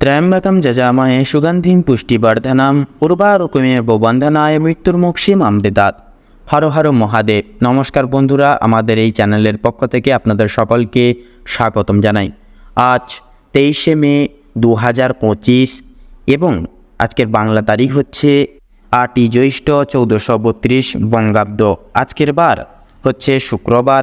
ত্র্যম্বকম যজামহে সুগন্ধিম পুষ্টিবর্ধনম উর্বারুকুমেব বন্ধনায় মৃত্যুর্মুক্ষীম অমৃতাৎ হর হর মহাদেব নমস্কার বন্ধুরা আমাদের এই চ্যানেলের পক্ষ থেকে আপনাদের সকলকে স্বাগতম জানাই। আজ তেইশে মে দু হাজার পঁচিশ এবং আজকের বাংলা তারিখ হচ্ছে আটই জ্যৈষ্ঠ চৌদ্দশো বত্রিশ বঙ্গাব্দ। আজকের বার হচ্ছে শুক্রবার।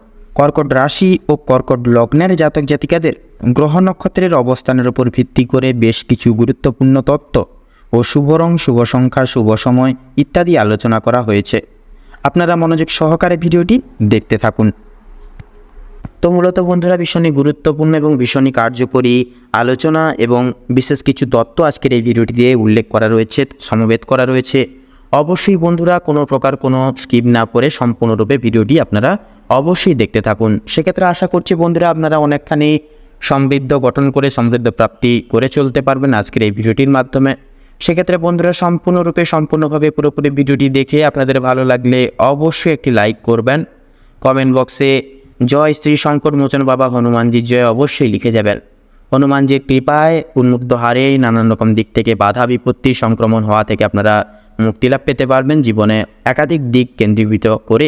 কর্কট রাশি ও কর্কট লগ্নের জাতক জাতিকাদের গ্রহ নক্ষত্রের অবস্থানের উপর ভিত্তি করে বেশ কিছু গুরুত্বপূর্ণ তত্ত্ব ও শুভ রং, শুভ সংখ্যা, শুভ সময় ইত্যাদি আলোচনা করা হয়েছে। আপনারা মনোযোগ সহকারে ভিডিওটি দেখতে থাকুন। তো মূলত বন্ধুরা, ভীষণই গুরুত্বপূর্ণ এবং ভীষণই কার্যকরী আলোচনা এবং বিশেষ কিছু তত্ত্ব আজকের এই ভিডিওটিতে উল্লেখ করা রয়েছে, সমবেত করা রয়েছে। অবশ্যই বন্ধুরা, কোনো প্রকার কোনো স্কিপ না করে সম্পূর্ণরূপে ভিডিওটি আপনারা অবশ্যই দেখতে থাকুন। সেক্ষেত্রে আশা করছি বন্ধুরা আপনারা অনেকখানি সমৃদ্ধ গঠন করে, সমৃদ্ধ প্রাপ্তি করে চলতে পারবেন আজকের এই ভিডিওটির মাধ্যমে। সেক্ষেত্রে বন্ধুরা সম্পূর্ণরূপে, সম্পূর্ণভাবে পুরোপুরি ভিডিওটি দেখে আপনাদের ভালো লাগলে অবশ্যই একটি লাইক করবেন। কমেন্ট বক্সে জয় শ্রী শঙ্কর মোচন বাবা হনুমানজি জয় অবশ্যই লিখে যাবেন। হনুমানজির কৃপায় উন্মুক্ত হারে নানান রকম দিক থেকে বাধা, বিপত্তি, সংক্রমণ হওয়া থেকে আপনারা মুক্তিলাভ পেতে পারবেন জীবনে একাধিক দিক কেন্দ্রীভূত করে।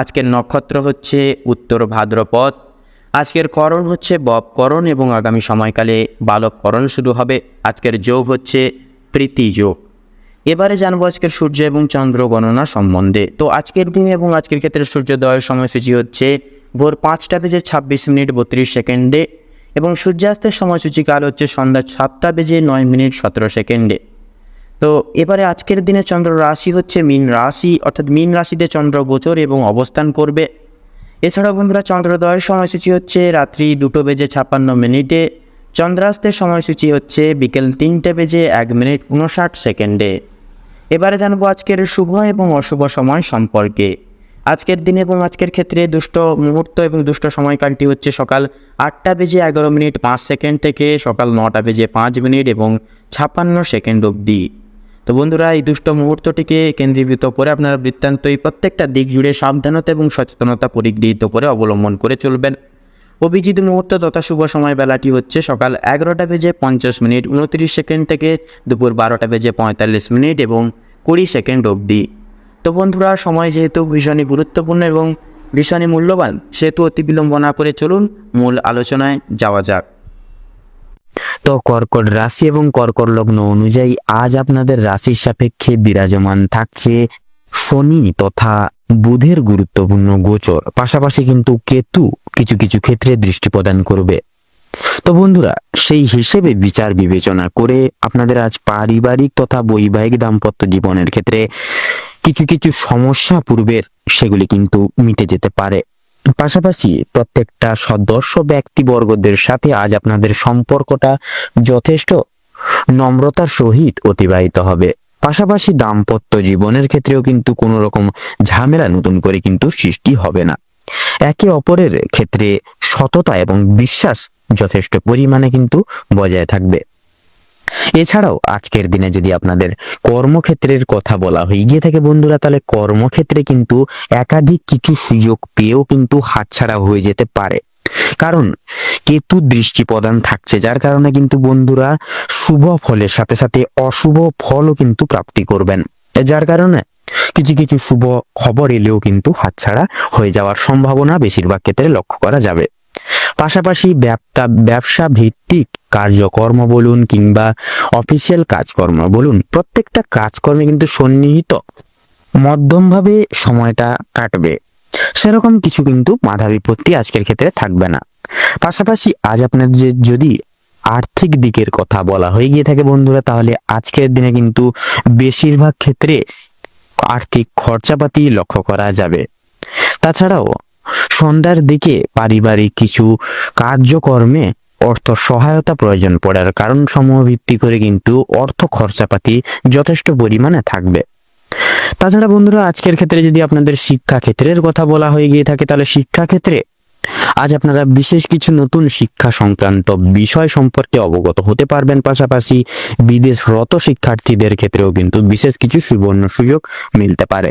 আজকের নক্ষত্র হচ্ছে উত্তর ভাদ্রপদ। আজকের করণ হচ্ছে ববকরণ এবং আগামী সময়কালে বালককরণ শুরু হবে। আজকের যোগ হচ্ছে প্রীতি যোগ। এবারে জানব আজকের সূর্য এবং চন্দ্র গণনা সম্বন্ধে। তো আজকের দিন এবং আজকের ক্ষেত্রে সূর্যোদয়ের সময়সূচি হচ্ছে ভোর পাঁচটা বেজে ছাব্বিশ মিনিট বত্রিশ সেকেন্ডে এবং সূর্যাস্তের সময়সূচি কাল হচ্ছে সন্ধ্যা সাতটা বেজে নয় মিনিট সতেরো সেকেন্ডে। তো এবারে আজকের দিনে চন্দ্র রাশি হচ্ছে মীন রাশি, অর্থাৎ মীন রাশিতে চন্দ্র গোচর এবং অবস্থান করবে। এছাড়াও বন্ধুরা, চন্দ্রোদয়ের সময়সূচি হচ্ছে রাত্রি দুটো বেজে ছাপ্পান্ন মিনিটে। চন্দ্রাস্তের সময়সূচি হচ্ছে বিকেল তিনটে বেজে এক মিনিট উনষাট সেকেন্ডে। এবারে জানব আজকের শুভ এবং অশুভ সময় সম্পর্কে। আজকের দিনে এবং আজকের ক্ষেত্রে দুষ্ট মুহূর্ত এবং দুষ্ট সময়কালটি হচ্ছে সকাল আটটা বেজে এগারো মিনিট পাঁচ সেকেন্ড থেকে সকাল নটা বেজে পাঁচ মিনিট এবং ছাপ্পান্ন সেকেন্ড অবধি। তো বন্ধুরা, এই দুষ্ট মুহূর্তটিকে কেন্দ্রীভূত করে আপনারা বৃত্তান্ত এই প্রত্যেকটা দিক জুড়ে সাবধানতা এবং সচেতনতা পরিগৃহীত করে অবলম্বন করে চলবেন। অভিজিৎ মুহূর্ত তথা শুভ সময় বেলাটি হচ্ছে সকাল এগারোটা বেজে পঞ্চাশ মিনিট, উনত্রিশ সেকেন্ড থেকে দুপুর বারোটা বেজে পঁয়তাল্লিশ মিনিট এবং কুড়ি সেকেন্ড অবধি। তো বন্ধুরা, সময় যেহেতু ভীষণই গুরুত্বপূর্ণ এবং ভীষণই মূল্যবান, সেহেতু অতি বিলম্ব না করে চলুন মূল আলোচনায় যাওয়া যাক। তো কর্কট রাশি এবং কর্কট লগ্ন অনুযায়ী আজ আপনাদের রাশির সাপেক্ষে বিরাজমান থাকছে শনি তথা বুধের গুরুত্বপূর্ণ গোচর। পাশাপাশি কিন্তু কেতু কিছু কিছু ক্ষেত্রে দৃষ্টি প্রদান করবে। তো বন্ধুরা, সেই হিসেবে বিচার বিবেচনা করে আপনাদের আজ পারিবারিক তথা বৈবাহিক দাম্পত্য জীবনের ক্ষেত্রে কিছু কিছু সমস্যা পূর্বের, সেগুলি কিন্তু মিটে যেতে পারে। পাশাপাশি প্রত্যেকটা সদস্য ব্যক্তিবর্গদের সাথে আজ আপনাদের সম্পর্কটা যথেষ্ট নম্রতার সহিত অতিবাহিত হবে। পাশাপাশি দাম্পত্য জীবনের ক্ষেত্রেও কিন্তু কোনো রকম ঝামেলা নতুন করে কিন্তু সৃষ্টি হবে না। একে অপরের ক্ষেত্রে সততা এবং বিশ্বাস যথেষ্ট পরিমাণে কিন্তু বজায় থাকবে। এছাড়াও আজকের দিনে যদি আপনাদের কর্মক্ষেত্রের কথা বলা হয়ে গিয়ে থাকে বন্ধুরা, তাহলে কর্মক্ষেত্রে কিন্তু একাধিক কিছু সুযোগ পেয়েও কিন্তু হাতছাড়া হয়ে যেতে পারে। কারণ কেতু দৃষ্টি প্রদান থাকছে, যার কারণে কিন্তু বন্ধুরা শুভ ফলের সাথে সাথে অশুভ ফলও কিন্তু প্রাপ্তি করবেন। যার কারণে কিছু কিছু শুভ খবর এলেও কিন্তু হাতছাড়া হয়ে যাওয়ার সম্ভাবনা বেশিরভাগ ক্ষেত্রে লক্ষ্য করা যাবে। পাশাপাশি ব্যবসা ভিত্তিক কার্যকর্ম বলুন কিংবা অফিসিয়াল কাজকর্ম বলুন, প্রত্যেকটা কাজকর্মে কিন্তু সন্নিহিত। মধ্যমভাবে সময়টা কাটবে। সেরকম কিছু কিন্তু বাধা বিপত্তি আজকের ক্ষেত্রে থাকবে না। পাশাপাশি আজ আপনার যে যদি আর্থিক দিকের কথা বলা হয়ে গিয়ে থাকে বন্ধুরা, তাহলে আজকের দিনে কিন্তু বেশিরভাগ ক্ষেত্রে আর্থিক খরচাপাতি লক্ষ্য করা যাবে। তাছাড়াও সন্ধ্যার দিকে পারিবারিক কিছু কার্যকর্মে অর্থ সহায়তা প্রয়োজন পড়ার কারণ সমূহ ভিত্তি করে কিন্তু অর্থ খরচাপাতি যথেষ্ট পরিমাণে থাকবে। তাছাড়া বন্ধুরা, আজকের ক্ষেত্রে যদি আপনাদের শিক্ষা ক্ষেত্রের কথা বলা হয়ে গিয়ে থাকে, তাহলে শিক্ষা ক্ষেত্রে আজ আপনারা বিশেষ কিছু নতুন শিক্ষা সংক্রান্ত বিষয় সম্পর্কে অবগত হতে পারবেন। পাশাপাশি বিদেশরত শিক্ষার্থীদের ক্ষেত্রেও কিন্তু বিশেষ কিছু সুবর্ণ সুযোগ মিলতে পারে।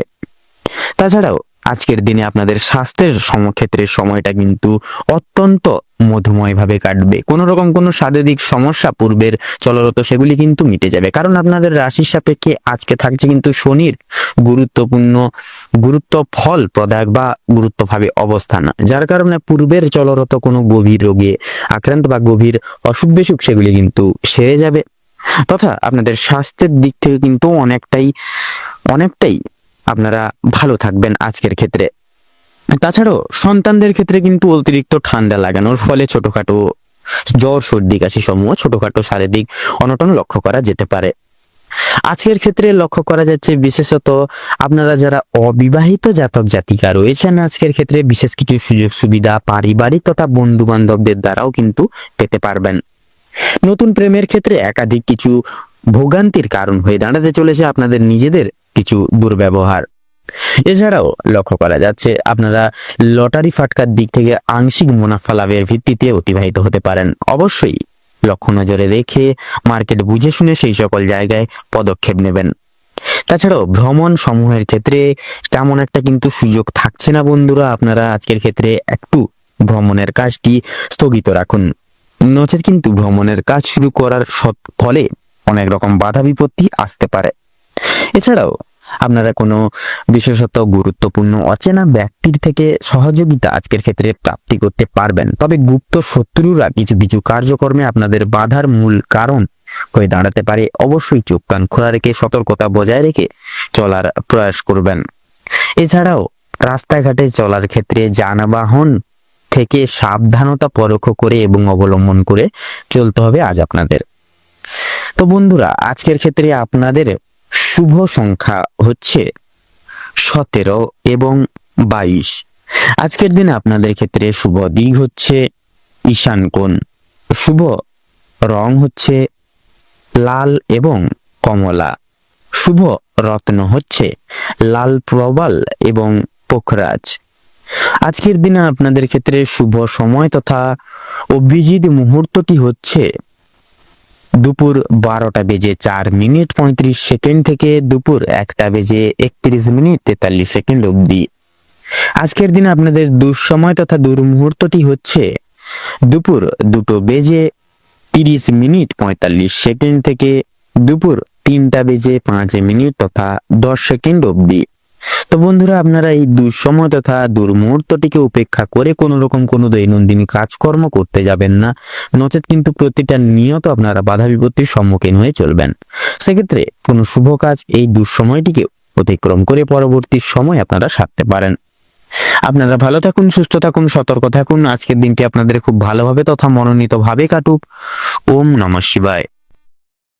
তাছাড়াও আজকের দিনে আপনাদের স্বাস্থ্যের সমক্ষেত্রের সময়টা কিন্তু অত্যন্ত মধুময়ভাবে কাটবে। কোনো রকম কোনো শারীরিক সমস্যা পূর্বের চলরত সেগুলি কিন্তু মিটে যাবে। কারণ আপনাদের রাশির সাপেক্ষে আজকে থাকছে কিন্তু শনির গুরুত্বপূর্ণ, গুরুত্ব ফল প্রদায়ক বা গুরুত্বভাবে অবস্থান। যার কারণে পূর্বের চলরত কোনো গভীর রোগে আক্রান্ত বা গভীর অসুখ বিসুখ সেগুলি কিন্তু সেরে যাবে। তথা আপনাদের স্বাস্থ্যের দিক থেকে কিন্তু অনেকটাই অনেকটাই আপনারা ভালো থাকবেন আজকের ক্ষেত্রে। তাছাড়াও সন্তানদের ক্ষেত্রে কিন্তু অতিরিক্ত ঠান্ডা লাগানোর ফলে ছোটখাটো জ্বর, সর্দি কাশি সমূহ ছোটখাটো শারীরিক অনটন লক্ষ্য করা যেতে পারে। আজকের ক্ষেত্রে লক্ষ্য করা যাচ্ছে বিশেষত আপনারা যারা অবিবাহিত জাতক জাতিকা রয়েছেন আজকের ক্ষেত্রে বিশেষ কিছু সুযোগ সুবিধা পারিবারিক তথা বন্ধু বান্ধবদের দ্বারাও কিন্তু পেতে পারবেন। নতুন প্রেমের ক্ষেত্রে একাধিক কিছু ভোগান্তির কারণ হয়ে দাঁড়াতে চলেছে আপনাদের নিজেদের কিছু দুর্ব্যবহার। এছাড়াও লক্ষ্য করা যাচ্ছে, আপনারা লটারি ফাটকার দিক থেকে আংশিক মুনাফা লাভের ভিত্তিতে অতিবাহিত হতে পারেন। অবশ্যই লক্ষ্য নজরে রেখে মার্কেট বুঝে শুনে সেই সকল জায়গায় পদক্ষেপ নেবেন। তাছাড়াও ভ্রমণ সমূহের ক্ষেত্রে তেমন একটা কিন্তু সুযোগ থাকছে না বন্ধুরা, আপনারা আজকের ক্ষেত্রে একটু ভ্রমণের কাজটি স্থগিত রাখুন। নচেত কিন্তু ভ্রমণের কাজ শুরু করার ফলে অনেক রকম বাধা বিপত্তি আসতে পারে। এছাড়াও আপনারা কোনো বিশেষত গুরুত্বপূর্ণ অচেনা ব্যক্তির থেকে সহযোগিতা আজকের ক্ষেত্রে প্রাপ্তি করতে পারবেন। তবে গুপ্ত শত্রুরা কিছু কিছু কার্যকর্মে আপনাদের বাধার মূল কারণ হয়ে দাঁড়াতে পারে। অবশ্যই চোখ কান খোলা রেখে সতর্কতা বজায় রেখে চলার প্রয়াস করবেন। এছাড়াও রাস্তাঘাটে চলার ক্ষেত্রে যানবাহন থেকে সাবধানতা পরোক্ষ করে এবং অবলম্বন করে চলতে হবে আজ আপনাদের। তো বন্ধুরা, আজকের ক্ষেত্রে আপনাদের শুভ সংখ্যা হচ্ছে সতেরো এবং বাইশ। আজকের দিনে আপনাদের ক্ষেত্রে শুভ দিক হচ্ছে ঈশান কোণ। শুভ রং হচ্ছে লাল এবং কমলা। শুভ রত্ন হচ্ছে লাল প্রবাল এবং পোখরাজ। আজকের দিনে আপনাদের ক্ষেত্রে শুভ সময় তথা অভিজিৎ মুহূর্তটি হচ্ছে দুপুর বারোটা বেজে চার মিনিট পঁয়ত্রিশ সেকেন্ড থেকে দুপুর একটা বেজে একত্রিশ মিনিট তেতাল্লিশ সেকেন্ড অবধি। আজকের দিনে আপনাদের দুঃসময় তথা দুর্মুহূর্তটি হচ্ছে দুপুর দুটো বেজে তিরিশ মিনিট পঁয়তাল্লিশ সেকেন্ড থেকে দুপুর তিনটা বেজে পাঁচ মিনিট তথা দশ সেকেন্ড অবধি। তো বন্ধুরা, আপনারা এই দুঃসময় তথা দুর্মুহূর্তটিকে উপেক্ষা করে কোনো রকম কোনো দৈনন্দিন কাজকর্ম করতে যাবেন না। নচেত কিন্তু প্রতিটা নিয়ত আপনারা বাধা বিপত্তির সম্মুখীন হয়ে চলবেন। সেক্ষেত্রে কোনো শুভ কাজ এই দুঃসময়টিকে অতিক্রম করে পরবর্তী সময় আপনারা সারতে পারেন। আপনারা ভালো থাকুন, সুস্থ থাকুন, সতর্ক থাকুন। আজকের দিনটি আপনাদের খুব ভালোভাবে তথা মনোনীতভাবে কাটুক। ওম নমঃ শিবায়।